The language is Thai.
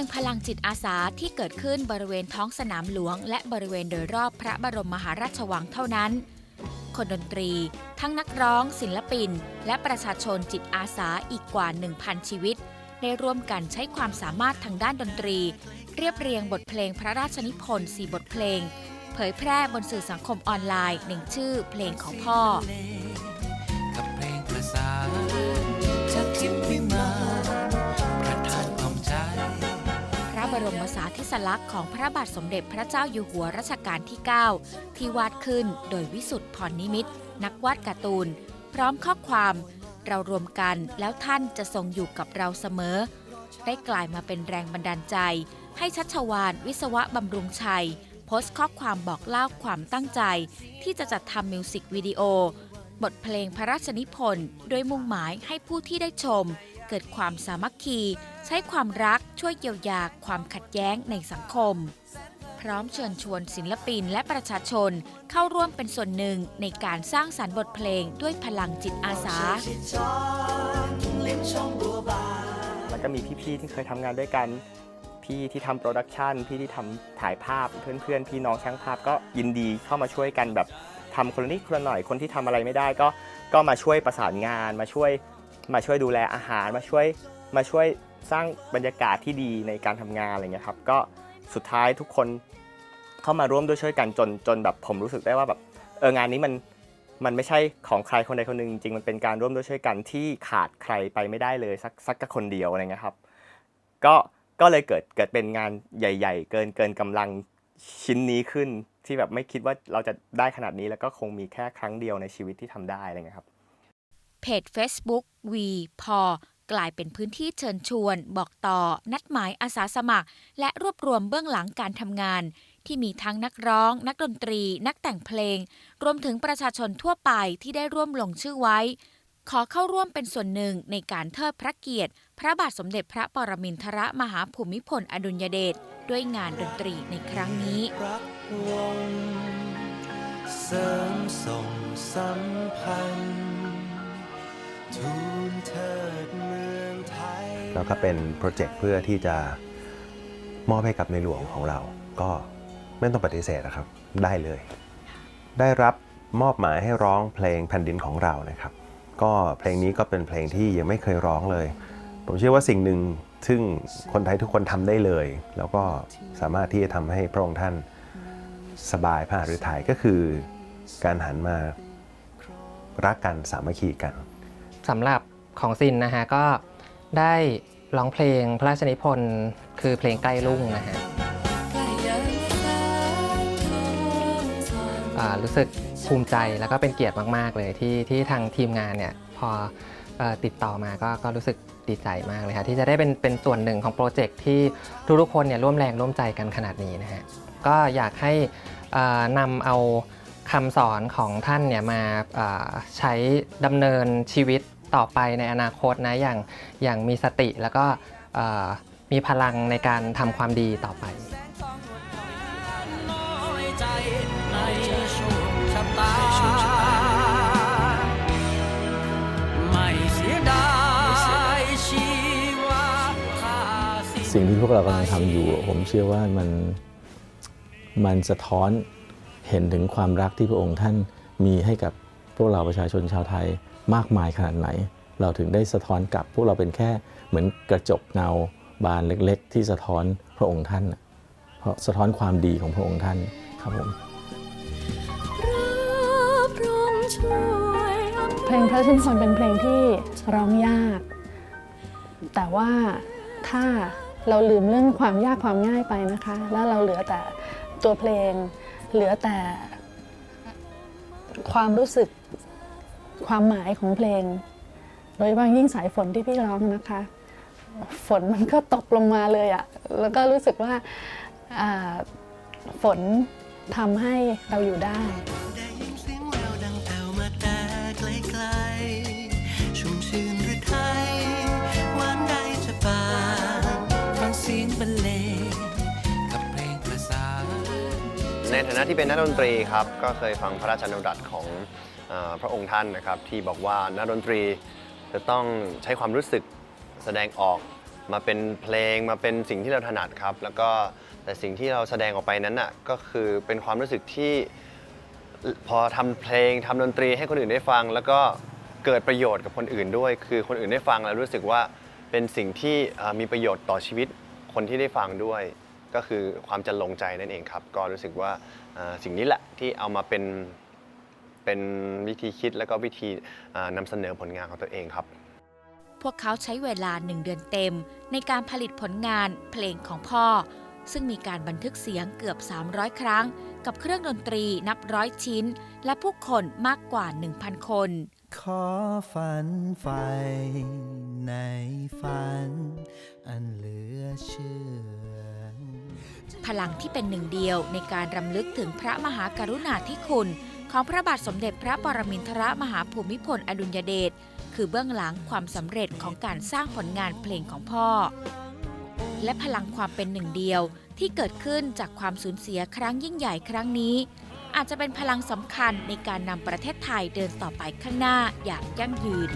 พียงพลังจิตอาสาที่เกิดขึ้นบริเวณท้องสนามหลวง และบริเวณโดยรอบพระบรมมหาราชวังเท่านั้น คนดนตรี ทั้งนักร้อง ศิลปิน และประชาชนจิตอาสาอีกกว่า 1,000 ชีวิต ได้ร่วมกันใช้ความสามารถทางด้านดนตรี เรียบเรียงบทเพลงพระราชนิพนธ์4บทเพลง เผยแพร่บนสื่อสังคมออนไลน์หนึ่งชื่อเพลงของพ่อกับเพลงประสานจา บรมสาธิสลักษณ์ของพระบาทสมเด็จพระเจ้าอยู่หัวรัชกาลที่ 9 ที่วาดขึ้นโดยวิสุทธ์พรนิมิตนักวาดการ์ตูน พร้อมข้อความ เรารวมกันแล้วท่านจะทรงอยู่กับเราเสมอ ได้กลายมาเป็นแรงบันดาลใจ ให้ชัชวานวิศวะบำรุงชัย โพสต์ข้อความบอกเล่าความตั้งใจ ที่จะจัดทำมิวสิกวิดีโอบทเพลงพระราชนิพนธ์โดยมุ่งหมายให้ผู้ที่ได้ชม เกิดความสามัคคี ใช้ความรักช่วยเยียวยาความขัดแย้งในสังคม พร้อมเชิญชวนศิลปินและประชาชนเข้าร่วมเป็นส่วนหนึ่งในการสร้างสรรค์บทเพลงด้วยพลังจิตอาสาแล้วก็มีพี่ๆที่เคยทำงานด้วยกันพี่ที่ทำโปรดักชันพี่ที่ทำถ่ายภาพเพื่อนๆ พี่น้องช่างภาพก็ยินดีเข้ามาช่วยกันแบบทำคนละนิดคนละหน่อยคนที่ทำอะไรไม่ได้ก็ก็มาช่วยประสานงานมาช่วย มาช่วยดูแลอาหารมาช่วยมาช่วยสร้างบรรยากาศที่ดีในการทำงานอะไรเงี้ยครับก็สุดท้ายทุกคนเข้ามาร่วมด้วยช่วยกันจนจนแบบผมรู้สึกได้ว่าแบบเอองานนี้มันมันไม่ใช่ของใครคนใดคนหนึ่งจริงมันเป็นการร่วมด้วยช่วยกันที่ขาดใครไปไม่ได้เลยสักสักคนเดียวอะไรเงี้ยครับก็ก็เลยเกิดเกิดเป็นงานใหญ่ ๆ เกินเกินกำลังชิ้นนี้ขึ้นที่แบบไม่คิดว่าเราจะได้ขนาดนี้แล้วก็คงมีแค่ครั้งเดียวในชีวิตที่ทำได้อะไรเงี้ยครับ เพจ Facebook วีพอกลายเป็นพื้นที่เชิญชวน บอกต่อ นัดหมายอาสาสมัคร และรวบรวมเบื้องหลังการทำงาน ที่มีทั้งนักร้อง นักดนตรี นักแต่งเพลง รวมถึงประชาชนทั่วไปที่ได้ร่วมลงชื่อไว้ ขอเข้าร่วมเป็นส่วนหนึ่งในการเทิดพระเกียรติ พระบาทสมเด็จพระปรมินทรมหาภูมิพลอดุลยเดชด้วยงานดนตรีในครั้งนี้รักวงเสริมส่งสัมพันธ์ แล้วก็เป็นโปรเจกต์เพื่อที่จะมอบให้กับในหลวงของเรา ก็ไม่ต้องปฏิเสธนะครับ ได้เลย ได้รับมอบหมายให้ร้องเพลงแผ่นดินของเรานะครับ ก็เพลงนี้ก็เป็นเพลงที่ยังไม่เคยร้องเลย ผมเชื่อว่าสิ่งหนึ่งซึ่งคนไทยทุกคนทำได้เลย แล้วก็สามารถที่จะทำให้พระองค์ท่านสบายพระหฤทัยก็คือการหันมารักกันสามัคคีกัน สำหรับของซินนะฮะก็ได้ร้องเพลงพระราชนิพนธ์คือเพลงใกล้รุ่งนะฮะรู้สึกภูมิใจแล้วก็เป็นเกียรติมากๆเลยที่ที่ทางทีมงานเนี่ยพออติดต่อมาก็ก็รู้สึกดีใจมากเลยครับที่จะได้เป็นเป็นส่วนหนึ่งของโปรเจกต์ที่ทุกๆคนเนี่ยร่วมแรงร่วมใจกันขนาดนี้นะฮะก็อยากให้นำเอาคำสอนของท่านเนี่ยมาใช้ดำเนินชีวิต ต่อไปในอนาคตนะอย่างอย่างมีสติแล้วก็มีพลังในการทำความดีต่อไปสิ่งที่พวกเรากำลังทำอยู่ ผมเชื่อว่ามันมันสะท้อนเห็นถึงความรักที่พระองค์ท่านมีให้กับพวกเราประชาชนชาวไทย มากมายขนาดไหน เราถึงได้สะท้อนกลับ พวกเราเป็นแค่เหมือนกระจกเงาบานเล็กๆ ที่สะท้อนพระองค์ท่านเพราะสะท้อนความดีของพระองค์ท่านครับผมเพลงพระชนินธ์เป็นเพลงที่ร้องยาก แต่ว่าถ้าเราลืมเรื่องความยากความง่ายไปนะคะ แล้วเราเหลือแต่ตัวเพลงเหลือแต่ความรู้สึก ความหมายของเพลง โดยเฉพาะยิ่งสายฝนที่พี่ร้องนะคะ ฝนมันก็ตกลงมาเลยอะแล้วก็รู้สึกว่าอ่าฝนทำให้เราอยู่ได้ ในฐานะที่เป็นนักดนตรีครับก็เคยฟังพระราชดำรัสของอพระองค์ท่านนะครับที่บอกว่านักดนตรีจะต้องใช้ความรู้สึกแสดงออกมาเป็นเพลงมาเป็นสิ่งที่เราถนัดครับ แล้วก็แต่สิ่งที่เราแสดงออกไปนั้นน่ะก็คือเป็นความรู้สึกที่พอทำเพลงทำดนตรีให้คนอื่นได้ฟัง แล้วก็เกิดประโยชน์กับคนอื่นด้วย คือคนอื่นได้ฟังแล้วรู้สึกว่าเป็นสิ่งที่มีประโยชน์ต่อชีวิตคนที่ได้ฟังด้วย ก็คือความจะลงใจนั่นเองครับ ก็รู้สึกว่าเอ่อสิ่งนี้แหละที่เอามาเป็นเป็นวิธีคิดแล้วก็วิธีเอ่อนำเสนอผลงานของตัวเองครับ พวกเขาใช้เวลาหนึ่งเดือนเต็ม ในการผลิตผลงานเพลงของพ่อ ซึ่งมีการบันทึกเสียงเกือบ 300 ครั้ง กับเครื่องดนตรีนับร้อยชิ้น และผู้คนมากกว่า 1,000 คน ขอฝันไฟในฝัน อันเหลือเชื่อ พลังที่เป็นหนึ่งเดียวในการรำลึกถึงพระมหากรุณาธิคุณ ของพระบาทสมเด็จพระปรมินทรมหาภูมิพลอดุลยเดชคือเบื้องหลังความสำเร็จของการสร้างผลงานเพลงของพ่อ และพลังความเป็นหนึ่งเดียวที่เกิดขึ้นจากความสูญเสียครั้งยิ่งใหญ่ครั้งนี้ อาจจะเป็นพลังสำคัญในการนำประเทศไทยเดินต่อไปข้างหน้าอย่างยั่งยืน